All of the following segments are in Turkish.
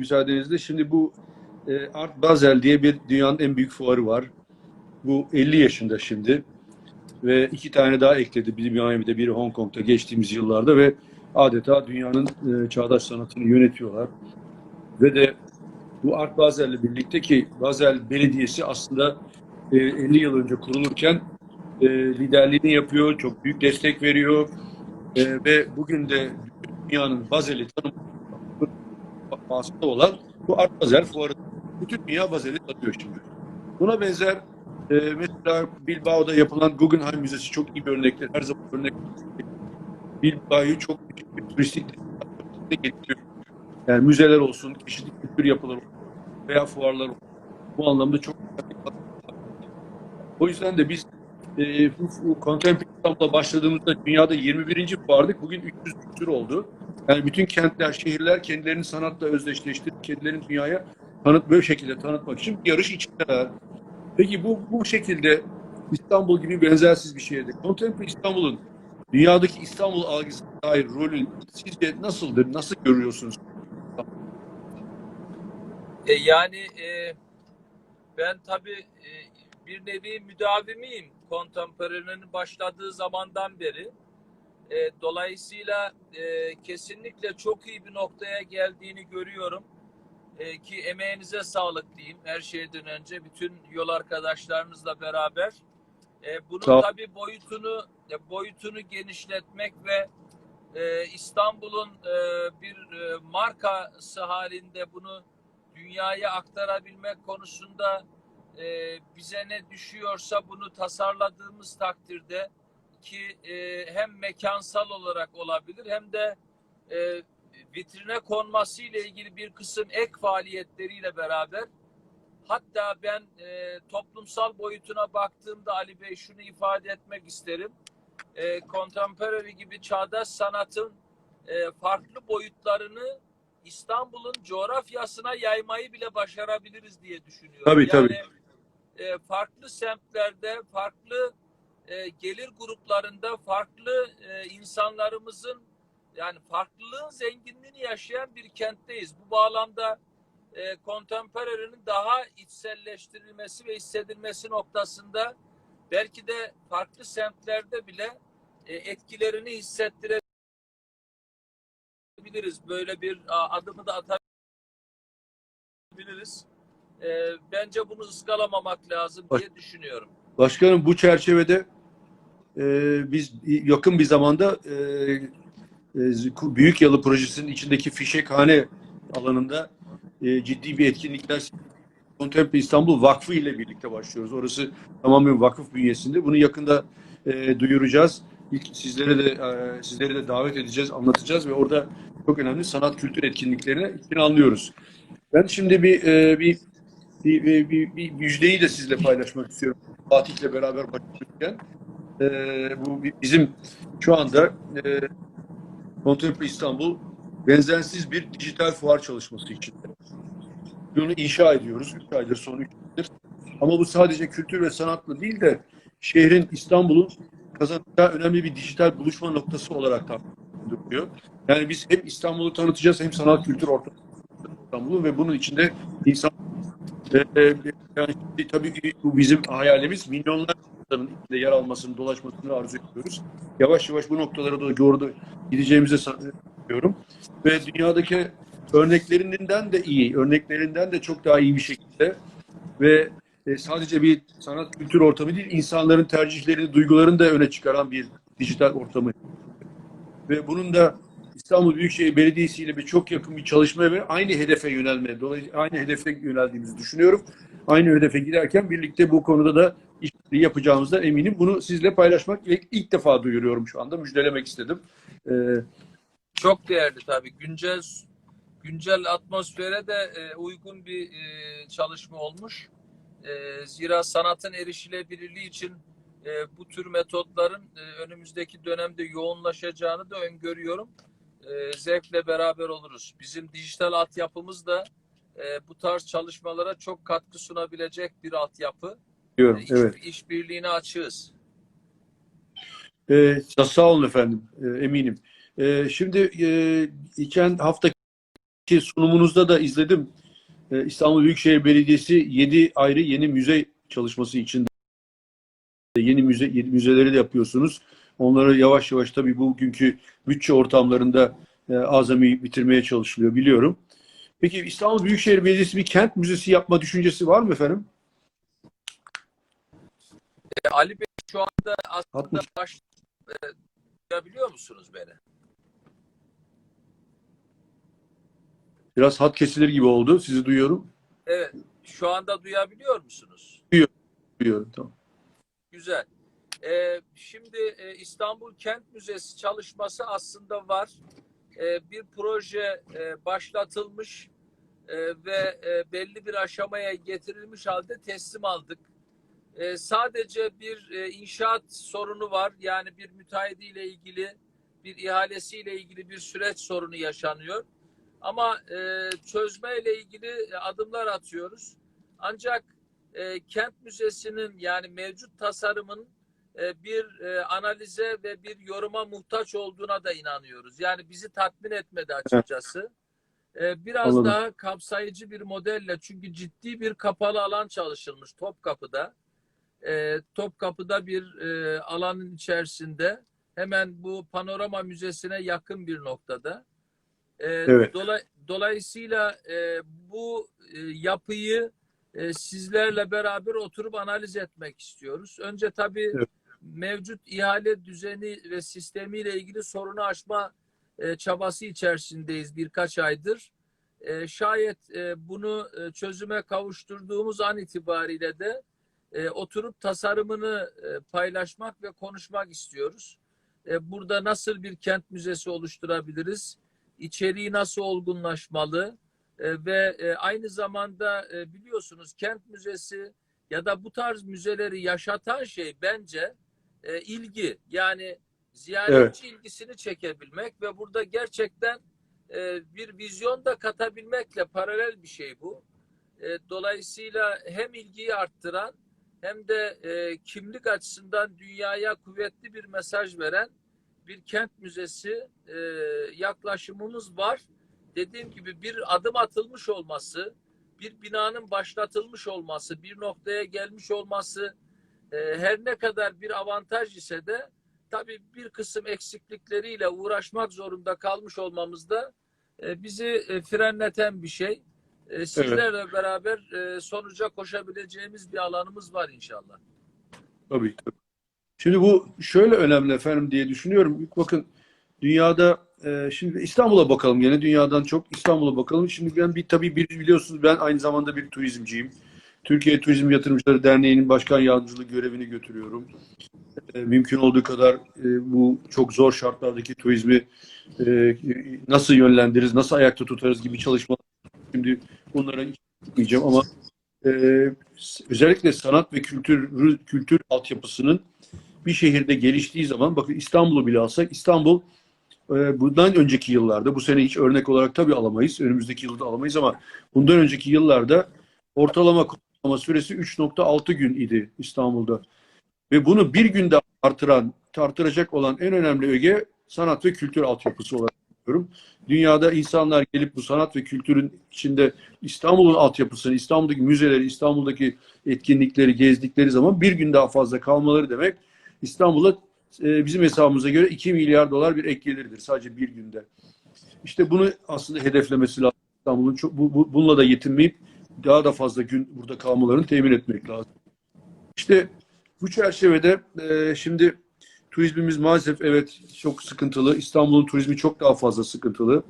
müsaadenizle. Şimdi bu e, Art Basel diye bir dünyanın en büyük fuarı var. Bu 50 yaşında şimdi ve iki tane daha ekledi. Biri Miami'de, biri Hong Kong'da geçtiğimiz yıllarda ve adeta dünyanın e, çağdaş sanatını yönetiyorlar. Ve de bu Art Basel'le birlikte ki Basel Belediyesi aslında e, 50 yıl önce kurulurken e, liderliğini yapıyor, çok büyük destek veriyor E, ve bugün de dünyanın Basel'i tanıması olan bu Art Basel fuarı. Bütün dünya Basel'i tanıyor şimdi. Buna benzer e, mesela Bilbao'da yapılan Guggenheim Müzesi çok iyi bir örnektir. Her zaman örnek. Bilbao'yu çok büyük bir turistik destinasyon getiriyor. Yani müzeler olsun, çeşitli kültür yapıları veya fuarlar olsun. Bu anlamda çok O yüzden de biz e, Contemporary İstanbul'a başladığımızda dünyada 21. fuardık. Bugün 300 küsur oldu. Yani bütün kentler, şehirler kendilerini sanatla özdeşleştirip kendilerini dünyaya tanıt böyle şekilde tanıtmak için yarış içindeler. Peki bu bu şekilde İstanbul gibi benzersiz bir şehirde Contemporary İstanbul'un dünyadaki İstanbul algısına dair rolü sizce nasıldır? Nasıl görüyorsunuz? E, yani e, ben tabii e, bir nevi müdavimiyim kontemporary'nin başladığı zamandan beri. E, dolayısıyla e, kesinlikle çok iyi bir noktaya geldiğini görüyorum. E, ki emeğinize sağlık diyeyim her şeyden önce bütün yol arkadaşlarınızla beraber. E, bunun Sağ tabii boyutunu e, boyutunu genişletmek ve e, İstanbul'un e, bir e, markası halinde bunu dünyaya aktarabilmek konusunda e, bize ne düşüyorsa bunu tasarladığımız takdirde ki e, hem mekansal olarak olabilir hem de e, vitrine konması ile ilgili bir kısım ek faaliyetleriyle beraber hatta ben e, toplumsal boyutuna baktığımda Ali Bey şunu ifade etmek isterim. E, contemporary gibi çağdaş sanatın e, farklı boyutlarını İstanbul'un coğrafyasına yaymayı bile başarabiliriz diye düşünüyorum. Tabii, yani, tabii. e, farklı semtlerde, farklı e, gelir gruplarında, farklı e, insanlarımızın yani farklılığın zenginliğini yaşayan bir kentteyiz. Bu bağlamda e, contemporary'nin daha içselleştirilmesi ve hissedilmesi noktasında belki de farklı semtlerde bile e, etkilerini hissettirebiliriz. Böyle bir a, adımı da atabiliriz. E, bence bunu ıskalamamak lazım diye düşünüyorum. Başkanım bu çerçevede e, biz yakın bir zamanda e, e, Büyük Yalı Projesi'nin içindeki fişekhane alanında e, ciddi bir etkinlikler Contemporary İstanbul Vakfı ile birlikte başlıyoruz. Orası tamamen vakıf bünyesinde. Bunu yakında e, duyuracağız. İlk sizlere de e, sizleri de davet edeceğiz, anlatacağız ve orada çok önemli sanat kültür etkinliklerine içine anlıyoruz. Ben şimdi bir e, bir bir, bir, bir, bir müjdeyi de sizle paylaşmak istiyorum. Fatih'le beraber başlarken. E, bu bi- bizim şu anda e, Contemporary İstanbul benzersiz bir dijital fuar çalışması içinde. Bunu inşa ediyoruz. 3 aydır, son 3 aydır. Ama bu sadece kültür ve sanatla değil de şehrin, İstanbul'un kazanacağı önemli bir dijital buluşma noktası olarak tanımlıyor. Yani biz hem İstanbul'u tanıtacağız hem sanat kültür ortamı İstanbul'u ve bunun içinde insan e, e, yani tabii bu bizim hayalimiz. Milyonlar insanın içinde yer almasını, dolaşmasını arzu ediyoruz. Yavaş yavaş bu noktalara da doğru gideceğimize sanıyorum. Ve dünyadaki örneklerinden de iyi, örneklerinden de çok daha iyi bir şekilde ve e, sadece bir sanat kültür ortamı değil, insanların tercihlerini, duygularını da öne çıkaran bir dijital ortamı. Ve bunun da İstanbul Büyükşehir Belediyesi ile bir çok yakın bir çalışma ve aynı hedefe yönelme, dolayısıyla aynı hedefe yöneldiğimizi düşünüyorum. Aynı hedefe giderken birlikte bu konuda da işbirliği yapacağımızdan eminim. Bunu sizle paylaşmak ve ilk defa duyuruyorum şu anda. Müjdelemek istedim. Ee, Çok değerli tabii. Güncel güncel atmosfere de e, uygun bir e, çalışma olmuş. E, zira sanatın erişilebilirliği için e, bu tür metotların e, önümüzdeki dönemde yoğunlaşacağını da öngörüyorum. E, zevkle beraber oluruz. Bizim dijital altyapımız da e, bu tarz çalışmalara çok katkı sunabilecek bir altyapı. Diyorum. İş, Evet. işbirliğine açığız. Ee, sağ olun efendim. Ee, eminim. Ee, şimdi e, geçen hafta ki sunumunuzda da izledim. Ee, İstanbul Büyükşehir Belediyesi 7 ayrı yeni müze çalışması için yeni müze yeni müzeleri de yapıyorsunuz. Onları yavaş yavaş tabii bugünkü bütçe ortamlarında e, azami bitirmeye çalışılıyor biliyorum. Peki İstanbul Büyükşehir Belediyesi bir kent müzesi yapma düşüncesi var mı efendim? Ali Bey şu anda aslında Altmış. baş e, duyabiliyor musunuz beni? Biraz hat kesilir gibi oldu. Sizi duyuyorum. Evet. Şu anda duyabiliyor musunuz? Duyuyorum. Tamam. Güzel. Ee, şimdi e, İstanbul Kent Müzesi çalışması aslında var. Ee, bir proje e, başlatılmış e, ve e, belli bir aşamaya getirilmiş halde teslim aldık. E, sadece bir e, inşaat sorunu var. Yani bir müteahhitiyle ilgili, bir ihalesiyle ilgili bir süreç sorunu yaşanıyor. Ama e, çözmeyle ilgili adımlar atıyoruz. Ancak e, kent müzesinin yani mevcut tasarımın e, bir e, analize ve bir yoruma muhtaç olduğuna da inanıyoruz. Yani bizi tatmin etmedi açıkçası. E, biraz Anladım. daha kapsayıcı bir modelle çünkü ciddi bir kapalı alan çalışılmış Topkapı'da. E, Topkapı'da bir e, alanın içerisinde hemen bu panorama müzesine yakın bir noktada. E, Evet. dola- dolayısıyla e, bu e, yapıyı e, sizlerle beraber oturup analiz etmek istiyoruz. Önce tabii Evet. mevcut ihale düzeni ve sistemiyle ilgili sorunu aşma e, çabası içerisindeyiz birkaç aydır. E, şayet e, bunu e, çözüme kavuşturduğumuz an itibariyle de e, oturup tasarımını e, paylaşmak ve konuşmak istiyoruz. E, burada nasıl bir kent müzesi oluşturabiliriz? İçeriği nasıl olgunlaşmalı? E, ve e, aynı zamanda e, biliyorsunuz kent müzesi ya da bu tarz müzeleri yaşatan şey bence e, ilgi. Yani ziyaretçi ilgisini çekebilmek ve burada gerçekten e, bir vizyon da katabilmekle paralel bir şey bu. E, dolayısıyla hem ilgiyi arttıran hem de e, kimlik açısından dünyaya kuvvetli bir mesaj veren bir kent müzesi e, yaklaşımımız var. Dediğim gibi bir adım atılmış olması, bir binanın başlatılmış olması, bir noktaya gelmiş olması e, her ne kadar bir avantaj ise de tabii bir kısım eksiklikleriyle uğraşmak zorunda kalmış olmamız da e, bizi e, frenleten bir şey. E, sizlerle beraber e, sonuca koşabileceğimiz bir alanımız var inşallah. Tabii. Şimdi bu şöyle önemli efendim diye düşünüyorum. Bakın dünyada e, şimdi İstanbul'a bakalım gene dünyadan çok İstanbul'a bakalım. Şimdi ben bir tabii bir biliyorsunuz ben aynı zamanda bir turizmciyim. Türkiye Turizm Yatırımcıları Derneği'nin başkan yardımcılığı görevini götürüyorum. E, mümkün olduğu kadar e, bu çok zor şartlardaki turizmi e, nasıl yönlendiririz, nasıl ayakta tutarız gibi çalışmalar. Şimdi hiç gitmeyeceğim ama e, özellikle sanat ve kültür kültür altyapısının bir şehirde geliştiği zaman bakın İstanbul'u bile alsak İstanbul e, bundan önceki yıllarda bu sene hiç örnek olarak tabii alamayız. Önümüzdeki yılda alamayız ama bundan önceki yıllarda ortalama konaklama süresi 3.6 gün idi İstanbul'da. Ve bunu bir günde artıran, artıracak olan en önemli öge sanat ve kültür altyapısı olarak görüyorum. Dünyada insanlar gelip bu sanat ve kültürün içinde İstanbul'un altyapısını, İstanbul'daki müzeleri, İstanbul'daki etkinlikleri gezdikleri zaman bir gün daha fazla kalmaları demek İstanbul'a e, bizim hesabımıza göre 2 milyar dolar bir ek geliridir sadece bir günde. İşte bunu aslında hedeflemesi lazım. İstanbul'un bu, bu- bununla da yetinmeyip daha da fazla gün burada kalmalarını temin etmek lazım. İşte bu çerçevede e, şimdi turizmimiz maalesef evet çok sıkıntılı. İstanbul'un turizmi çok daha fazla sıkıntılı.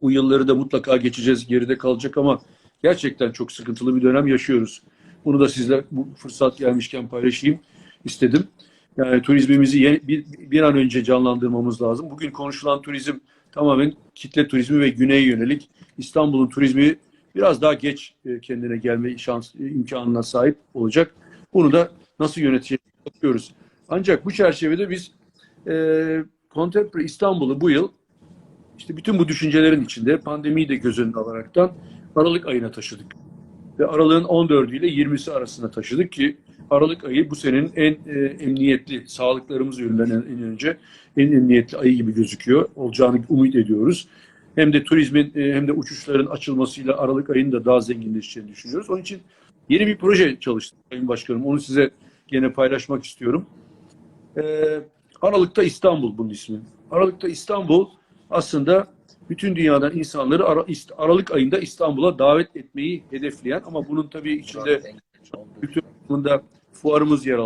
Bu yılları da mutlaka geçeceğiz, geride kalacak ama gerçekten çok sıkıntılı bir dönem yaşıyoruz. Bunu da sizle bu fırsat gelmişken paylaşayım istedim. Yani turizmimizi yeni- bir, bir an önce canlandırmamız lazım. Bugün konuşulan turizm tamamen kitle turizmi ve güneye yönelik. İstanbul'un turizmi biraz daha geç e, kendine gelme şans e, imkanına sahip olacak. Bunu da nasıl yöneteceğiz bakıyoruz. Ancak bu çerçevede biz e, Contemporary İstanbul'u bu yıl işte bütün bu düşüncelerin içinde pandemiyi de göz önüne alaraktan Aralık ayına taşıdık. Ve Aralık'ın 14'ü ile 20'si arasında taşıdık ki Aralık ayı bu senenin en e, emniyetli, sağlıklarımız yönünden en, önce en emniyetli ayı gibi gözüküyor. Olacağını umut ediyoruz. hem de turizmin e, hem de uçuşların açılmasıyla Aralık ayının da daha zenginleşeceğini düşünüyoruz. Onun için yeni bir proje çalıştık Sayın Başkanım. Onu size gene paylaşmak istiyorum. Ee, Aralık'ta İstanbul bunun ismi. Aralık'ta İstanbul aslında bütün dünyadan insanları İst- Aralık ayında İstanbul'a davet etmeyi hedefleyen ama bunun tabii içinde kültür fuarımız yer alıyor.